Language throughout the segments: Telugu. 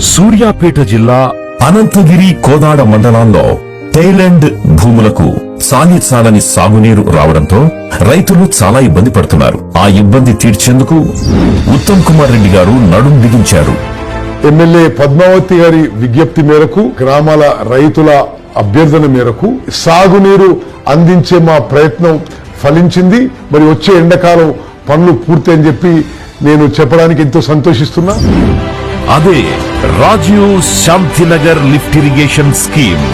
సూర్యాపేట జిల్లా అనంతగిరి కోదాడ మండలాల్లో థైలాండ్ భూములకు సాగి చాలని సాగునీరు రావడంతో రైతులు చాలా ఇబ్బంది పడుతున్నారు. ఆ ఇబ్బంది తీర్చేందుకు ఉత్తమ్ కుమార్ రెడ్డి గారు నడుం బిగించారు. ఎమ్మెల్యే పద్మావతి గారి విజ్ఞప్తి మేరకు గ్రామాల రైతుల అభ్యర్థన మేరకు సాగునీరు అందించే మా ప్రయత్నం ఫలించింది. మరి వచ్చే ఎండాకాలం పనులు పూర్తి అని చెప్పి నేను చెప్పడానికి ఎంతో సంతోషిస్తున్నా. అదే Rajiv Shantinagar lift irrigation scheme.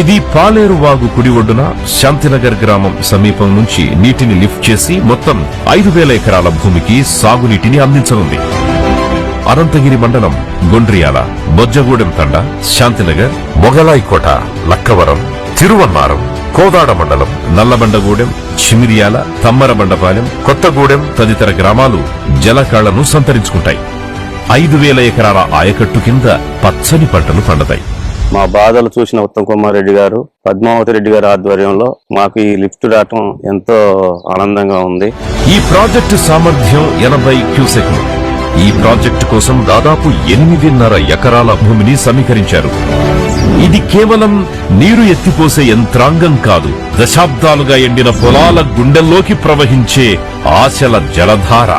ఇది పాలేరు వాగు కుడి ఒడ్డున శాంతినగర్ గ్రామం సమీపం నుంచి నీటిని లిఫ్ట్ చేసి మొత్తం ఐదు వేల ఎకరాల భూమికి సాగునీటిని అందించనుంది. అనంతగిరి మండలం గుండ్రియాల బొజ్జగూడెం తండ శాంతినగర్ మొగలాయికోట లక్కవరం తిరువన్నారం కోదాడ మండలం నల్లబండగూడెం చిమిరియాల తమ్మరబండపాలెం కొత్తగూడెం తదితర గ్రామాలు జలకాళ్ళను సంతరించుకుంటాయి. ఐదు వేల ఎకరాల ఆయకట్టు కింద పచ్చని పంటలు పండతాయి. మా బాధలు చూసిన ఉత్తమ్ కుమార్ రెడ్డి గారు పద్మావతి రెడ్డి గారి ఆధ్వర్యంలో మాకు ఈ లిఫ్ట్ రావటం ఎంతో ఆనందంగా ఉంది. ఈ ప్రాజెక్టు సామర్థ్యం ఎనభై క్యూసెక్లు. ఈ ప్రాజెక్టు కోసం దాదాపు ఎనిమిదిన్నర ఎకరాల భూమిని సమీకరించారు. ఇది కేవలం నీరు ఎత్తిపోసే యంత్రాంగం కాదు. దశాబ్దాలుగా ఎండిన పొలాల గుండెల్లోకి ప్రవహించే ఆశల జలధార.